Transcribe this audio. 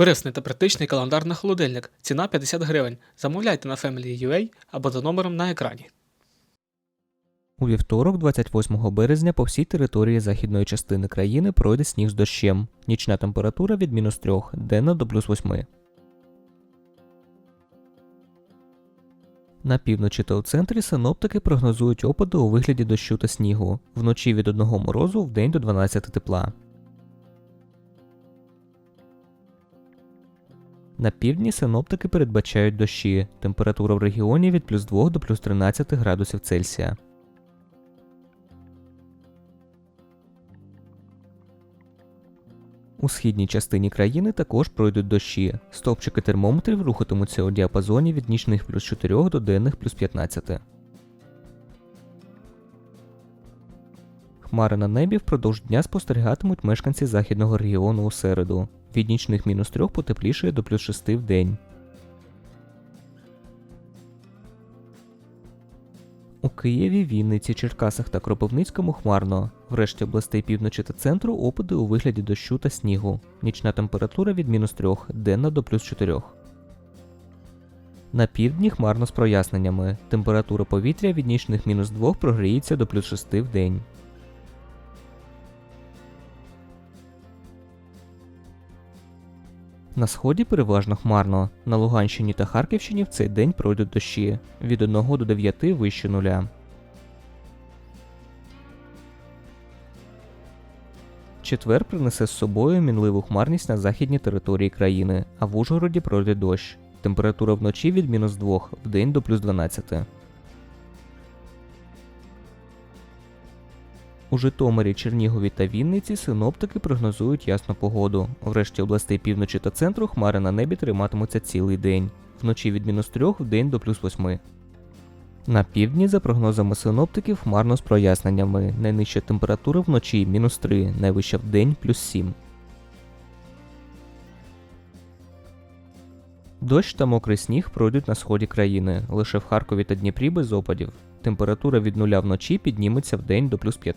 Корисний та практичний календар на холодильник. Ціна 50 гривень. Замовляйте на Family.ua або за номером на екрані. У вівторок, 28 березня, по всій території західної частини країни пройде сніг з дощем. Нічна температура від мінус 3, денна до плюс 8. На півночі та у центрі синоптики прогнозують опади у вигляді дощу та снігу. Вночі від 1 морозу, вдень до 12 тепла. На півдні синоптики передбачають дощі. Температура в регіоні від плюс 2 до плюс 13 градусів Цельсія. У східній частині країни також пройдуть дощі. Стовпчики термометрів рухатимуться у діапазоні від нічних плюс 4 до денних плюс 15. Хмари на небі впродовж дня спостерігатимуть мешканці західного регіону у середу. Від нічних мінус 3 потеплішає до плюс 6 в день. У Києві, Вінниці, Черкасах та Кропивницькому хмарно. Врешті областей півночі та центру опади у вигляді дощу та снігу. Нічна температура від мінус 3, денна до плюс 4. На півдні хмарно з проясненнями. Температура повітря від нічних мінус 2 прогріється до плюс 6 в день. На сході переважно хмарно. На Луганщині та Харківщині в цей день пройдуть дощі від 1 до 9 вище нуля. Четвер принесе з собою мінливу хмарність на західній території країни, а в Ужгороді пройде дощ. Температура вночі від мінус 2, вдень до плюс 12. У Житомирі, Чернігові та Вінниці синоптики прогнозують ясну погоду. Врешті областей півночі та центру хмари на небі триматимуться цілий день. Вночі від мінус 3 в день до плюс 8. На півдні, за прогнозами синоптиків, хмарно з проясненнями. Найнижча температура вночі мінус 3, найвища в день плюс 7. Дощ та мокрий сніг пройдуть на сході країни, лише в Харкові та Дніпрі без опадів. Температура від нуля вночі підніметься в день до плюс 5.